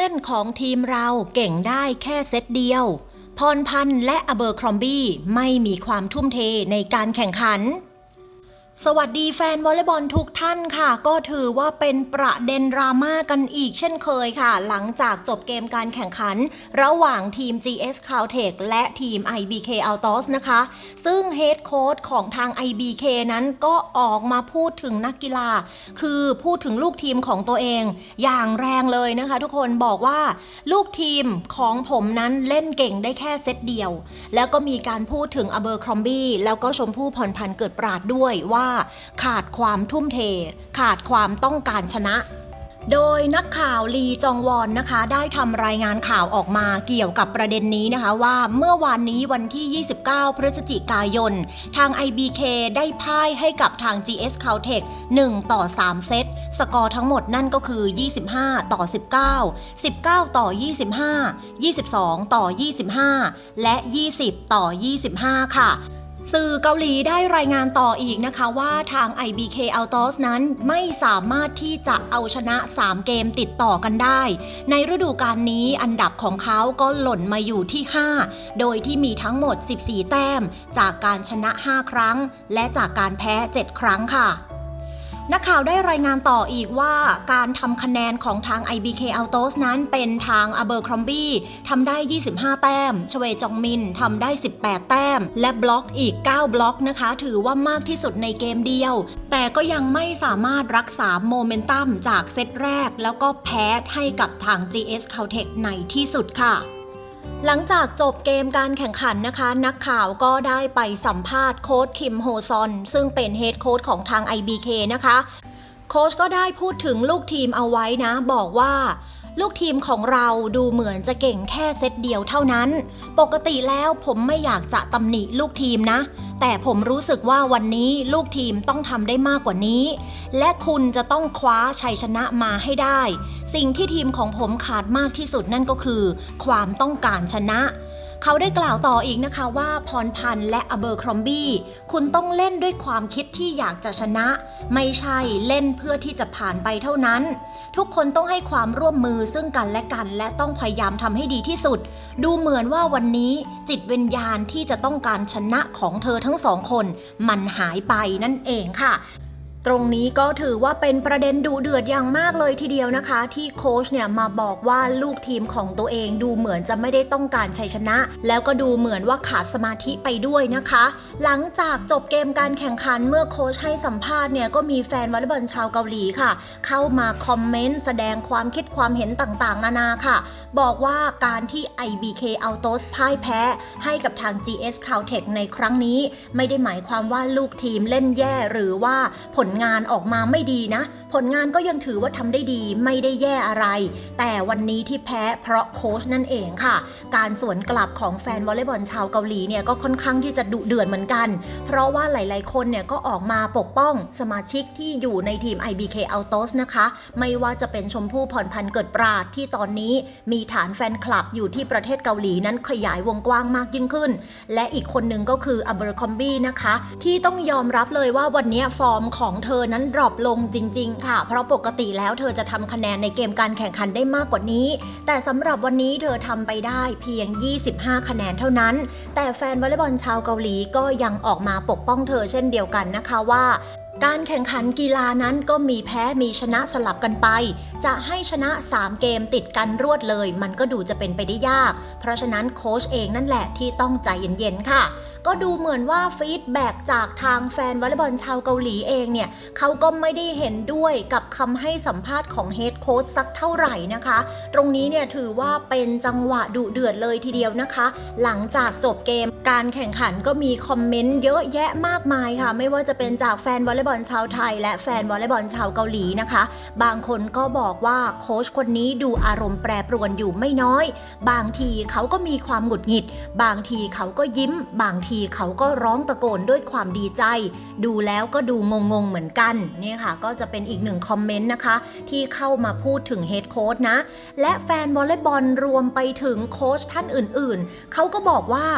เล่นของทีมเราเก่งได้แค่เซตเดียว พรพันธ์และอเบอร์ครอมบี้ไม่มีความทุ่มเทในการแข่งขัน สวัสดีแฟนวอลเลย์บอลทุกท่านค่ะ ก็ถือว่าเป็นประเด็นดราม่ากันอีกเช่นเคยค่ะ หลังจากจบเกมการแข่งขัน ระหว่างทีม GS Caltech และทีม IBK Autos นะคะ ซึ่งเฮดโค้ชของทาง IBK นั้นก็ออกมาพูดถึงนักกีฬา คือพูดถึงลูกทีมของตัวเอง อย่างแรงเลยนะคะ ทุกคนบอกว่าลูกทีมของผมนั้นเล่นเก่งได้แค่เซตเดียว แล้วก็มีการพูดถึงอเบอร์ครอมบี้แล้วก็ชมพู่พรพันธ์เกิดปราดด้วยว่าขาดความทุ่มเท ขาดความต้องการชนะโดยนักข่าวลีจองวอนนะคะ ได้ทำรายงานข่าวออกมาเกี่ยวกับประเด็นนี้นะคะว่าเมื่อวานนี้วันที่ 29 พฤศจิกายน ทาง IBK ได้พ่ายให้กับทาง GS Caltech 1 ต่อ 3 เซต สกอร์ทั้งหมดนั่นก็คือ 25 ต่อ 19 19 ต่อ 25 22 ต่อ 25 และ 20 ต่อ 25 ค่ะ สื่อเกาหลีได้รายงานต่ออีกนะคะว่าทาง IBK a l t o s นั้นไม่สามารถที่จะเอาชนะ 3 เกมติดต่อกันได้ ในฤดูกาลนี้อันดับของเขาก็หล่นมาอยู่ที่ 5 โดยที่มีทั้งหมด 14 แต้ม จากการชนะ 5 ครั้ง และจากการแพ้ 7 ครั้งค่ะ นักข่าวได้รายงานต่ออีกว่าการทำคะแนนของทาง IBK Autos นั้นเป็นทาง a b e r c r o m b i e ทำได้ 25 แต้ม ชเวจองมินทำได้ 18 แต้ม และบล็อกอีก 9 บล็อกนะคะ ถือว่ามากที่สุดในเกมเดียว แต่ก็ยังไม่สามารถรักษาโมเมนตัมจากเซตแรก แล้วก็แพ้ให้กับทาง GS Caltech ในที่สุดค่ะ หลังจากจบเกมการแข่งขันนะคะ นักข่าวก็ได้ไปสัมภาษณ์โค้ชคิมโฮซอน ซึ่งเป็นเฮดโค้ชของทาง IBK นะคะ โค้ชก็ได้พูดถึงลูกทีมเอาไว้นะ บอกว่า ลูกทีมของเราดูเหมือนจะเก่งแค่เซตเดียวเท่านั้น ปกติแล้วผมไม่อยากจะตำหนิลูกทีมนะ แต่ผมรู้สึกว่าวันนี้ลูกทีมต้องทำได้มากกว่านี้ และคุณจะต้องคว้าชัยชนะมาให้ได้ สิ่งที่ทีมของผมขาดมากที่สุดนั่นก็คือ ความต้องการชนะ เขาได้กล่าวต่ออีกนะคะว่าพรพันธ์และอเบอร์ครอมบี้คุณต้องเล่นด้วยความคิดที่อยากจะชนะ ไม่ใช่เล่นเพื่อที่จะผ่านไปเท่านั้น ทุกคนต้องให้ความร่วมมือซึ่งกันและกัน และต้องพยายามทำให้ดีที่สุด ดูเหมือนว่าวันนี้จิตวิญญาณที่จะต้องการชนะของเธอทั้งสองคน มันหายไปนั่นเองค่ะ ตรงนี้ก็ถือว่าเป็นประเด็นดูเดือดอย่างมากเลยทีเดียวนะคะ ที่โค้ชเนี่ยมาบอกว่าลูกทีมของตัวเองดูเหมือนจะไม่ได้ต้องการชัยชนะ แล้วก็ดูเหมือนว่าขาดสมาธิไปด้วยนะคะ หลังจากจบเกมการแข่งขันเมื่อโค้ชให้สัมภาษณ์เนี่ยก็มีแฟนวอลเลย์บอลชาวเกาหลีค่ะ เข้ามาคอมเมนต์แสดงความคิดความเห็นต่างๆ นานาค่ะ บอกว่าการที่ IBK Autos พ่ายแพ้ ให้กับทาง GS Caltech ในครั้งนี้ ไม่ได้หมายความว่าลูกทีมเล่นแย่หรือว่าผลลงานออกมาไม่ดีนะ ผลงานก็ยังถือว่าทำได้ดีไม่ได้แย่อะไร แต่วันนี้ที่แพ้เพราะโค้ชนั่นเองค่ะ การสวนกลับของแฟนวอลเลย์บอลชาวเกาหลีเนี่ยก็ค่อนข้างที่จะดุเดือดเหมือนกัน เพราะว่าหลาย ๆ คนเนี่ยก็ออกมาปกป้องสมาชิกที่อยู่ในทีม IBK Autos นะคะ ไม่ว่าจะเป็นชมพู่พรพันธ์เกิดปราดที่ตอนนี้มีฐานแฟนคลับอยู่ที่ประเทศเกาหลีนั้นขยายวงกว้างมากยิ่งขึ้น และอีกคนหนึ่งก็คืออเบอร์คอมบี้นะคะ ที่ต้องยอมรับเลยว่าวันนี้ฟอร์มของเธอนั้นดรอปลงจริง ๆ ค่ะ เพราะปกติแล้วเธอจะทำคะแนนในเกมการแข่งขันได้มากกว่านี้ แต่สำหรับวันนี้เธอทำไปได้เพียง 25 คะแนนเท่านั้น แต่แฟนวอลเลย์บอลชาวเกาหลีก็ยังออกมาปกป้องเธอเช่นเดียวกันนะคะว่า การแข่งขันกีฬานั้นก็มีแพ้มีชนะสลับกันไป จะให้ชนะ 3 เกมติดกันรวดเลย มันก็ดูจะเป็นไปได้ยาก เพราะฉะนั้นโค้ชเองนั่นแหละที่ต้องใจเย็นๆค่ะ ก็ดูเหมือนว่าฟีดแบ็กจากทางแฟนวอลเลย์บอลชาวเกาหลีเองเนี่ยเขาก็ไม่ได้เห็นด้วยกับคำให้สัมภาษณ์ของเฮดโค้ชสักเท่าไหร่นะคะ ตรงนี้เนี่ยถือว่าเป็นจังหวะดุเดือดเลยทีเดียวนะคะ หลังจากจบเกม การแข่งขันก็มีคอมเมนต์เยอะแยะมากมายค่ะ ไม่ว่าจะเป็นจากแฟนวอลเลย์บอลชาวไทย และแฟนวอลเลย์บอลชาวเกาหลีนะคะ บางคนก็บอกว่าโค้ชคนนี้ดูอารมณ์แปรปรวนอยู่ไม่น้อย บางทีเขาก็มีความหงุดหงิด บางทีเขาก็ยิ้ม บางทีเขาก็ร้องตะโกนด้วยความดีใจ ดูแล้วก็ดูงงๆเหมือนกันเนี่ยค่ะ ก็จะเป็นอีกหนึ่งคอมเมนต์นะคะ ที่เข้ามาพูดถึงเฮดโค้ชนะ และแฟนวอลเลย์บอลรวมไปถึงโค้ชท่านอื่นๆ เขาก็บอกว่า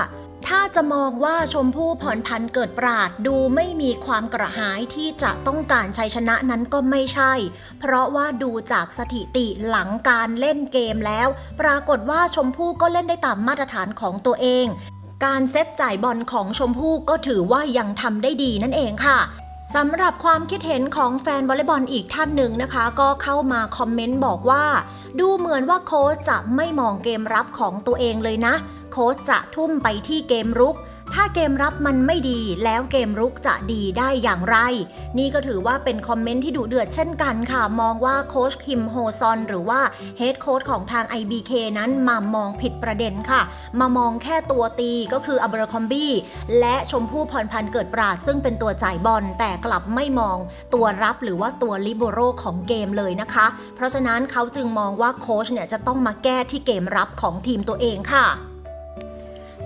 ถ้าจะมองว่าชมพู่ผ่อนพันเกิดปราดดูไม่มีความกระหายที่จะต้องการชัยชนะนั้นก็ไม่ใช่ เพราะว่าดูจากสถิติหลังการเล่นเกมแล้ว ปรากฏว่าชมพู่ก็เล่นได้ตามมาตรฐานของตัวเอง การเซตจ่ายบอลของชมพู่ก็ถือว่ายังทำได้ดีนั่นเองค่ะ สำหรับความคิดเห็นของแฟนวอลเลย์บอลอีกท่านหนึ่งนะคะ ก็เข้ามาคอมเมนต์บอกว่า ดูเหมือนว่าโค้ชจะไม่มองเกมรับของตัวเองเลยนะ โค้ชจะทุ่มไปที่เกมรุก ถ้าเกมรับมันไม่ดีแล้วเกมรุกจะดีได้อย่างไร นี่ก็ถือว่าเป็นคอมเมนต์ที่ดุเดือดเช่นกันค่ะ มองว่าโค้ชคิมโฮซอนหรือว่าเฮดโค้ชของทาง IBK นั้นมามองผิดประเด็นค่ะ มามองแค่ตัวตีก็คืออับราคอมบี้และชมพู่พรพันธ์เกิดปราดซึ่งเป็นตัวจ่ายบอลแต่กลับไม่มองตัวรับหรือว่าตัวลิโบโรของเกมเลยนะคะ เพราะฉะนั้นเขาจึงมองว่าโค้ชเนี่ยจะต้องมาแก้ที่เกมรับของทีมตัวเองค่ะ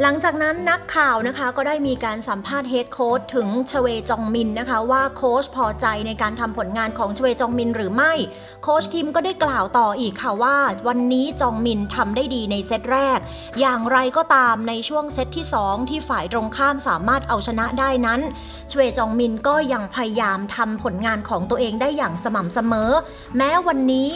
หลังจากนั้นนักข่าวนะคะก็ได้มีการสัมภาษณ์เฮดโค้ชถึงชเวจองมินนะคะว่าโค้ชพอใจในการทำผลงานของชเวจองมินหรือไม่ โค้ชคิมก็ได้กล่าวต่ออีกค่ะว่า วันนี้จองมินทำได้ดีในเซตแรก อย่างไรก็ตามในช่วงเซตที่ 2 ที่ฝ่ายตรงข้ามสามารถเอาชนะได้นั้นชเวจองมินก็ยังพยายามทำผลงานของตัวเองได้อย่างสม่ำเสมอ แม้วันนี้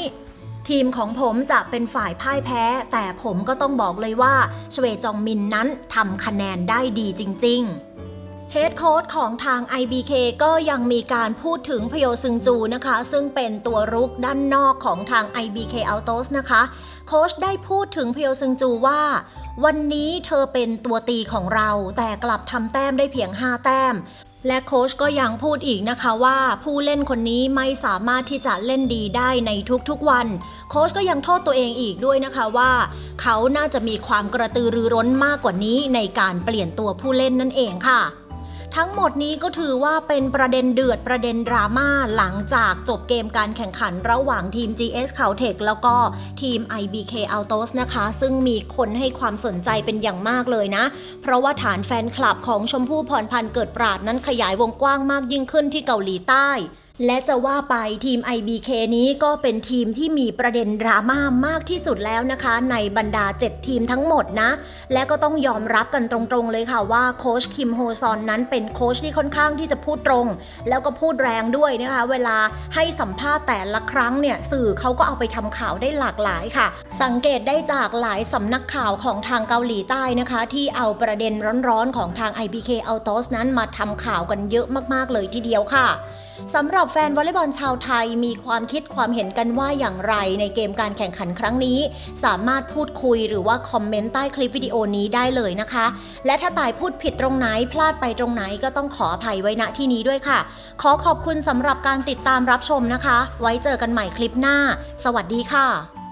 ทีมของผมจะเป็นฝ่ายพ่ายแพ้ แต่ผมก็ต้องบอกเลยว่าชเวจองมินนั้นทำคะแนนได้ดีจริง ๆเฮดโค้ชของทาง IBK ก็ยังมีการพูดถึงพโยซึงจูนะคะ ซึ่งเป็นตัวรุกด้านนอกของทาง IBK Autos นะคะ โค้ชได้พูดถึงพโยซึงจูว่า วันนี้เธอเป็นตัวตีของเรา แต่กลับทำแต้มได้เพียง 5 แต้ม และโค้ชก็ยังพูดอีกนะคะว่าผู้เล่นคนนี้ไม่สามารถที่จะเล่นดีได้ในทุกๆวัน โค้ชก็ยังโทษตัวเองอีกด้วยนะคะว่า เขาน่าจะมีความกระตือรือร้นมากกว่านี้ในการเปลี่ยนตัวผู้เล่นนั่นเองค่ะ ทั้งหมดนี้ก็ถือว่าเป็นประเด็นเดือดประเด็นดราม่าหลังจากจบเกมการแข่งขันระหว่างทีม GS c a l t e c h แล้วก็ทีม IBK Altos นะคะ ซึ่งมีคนให้ความสนใจเป็นอย่างมากเลยนะ เพราะว่าฐานแฟนคลับของชมพู่พรพันธ์เกิดปราดนั้นขยายวงกว้างมากยิ่งขึ้นที่เกาหลีใต้ และจะว่าไปทีม IBK นี้ก็เป็นทีมที่มีประเด็นดราม่ามากที่สุดแล้วนะคะ ในบรรดา 7 ทีมทั้งหมดนะ และก็ต้องยอมรับกันตรงๆเลยค่ะว่าโค้ชคิมโฮซอนนั้นเป็นโค้ชที่ค่อนข้างที่จะพูดตรง แล้วก็พูดแรงด้วยนะคะ เวลาให้สัมภาษณ์แต่ละครั้งเนี่ยสื่อเขาก็เอาไปทำข่าวได้หลากหลายค่ะ สังเกตได้จากหลายสำนักข่าวของทางเกาหลีใต้นะคะ ที่เอาประเด็นร้อนๆของทาง IBK Autos นั้นมาทำข่าวกันเยอะมากๆเลยทีเดียวค่ะ สำหรับแฟนวอลเลย์บอลชาวไทยมีความคิดความเห็นกันว่าอย่างไรในเกมการแข่งขันครั้งนี้ สามารถพูดคุยหรือว่าคอมเมนต์ใต้คลิปวิดีโอนี้ได้เลยนะคะ และถ้าตายพูดผิดตรงไหนพลาดไปตรงไหนก็ต้องขออภัยไว้ณที่นี้ด้วยค่ะ ขอขอบคุณสำหรับการติดตามรับชมนะคะ ไว้เจอกันใหม่คลิปหน้า สวัสดีค่ะ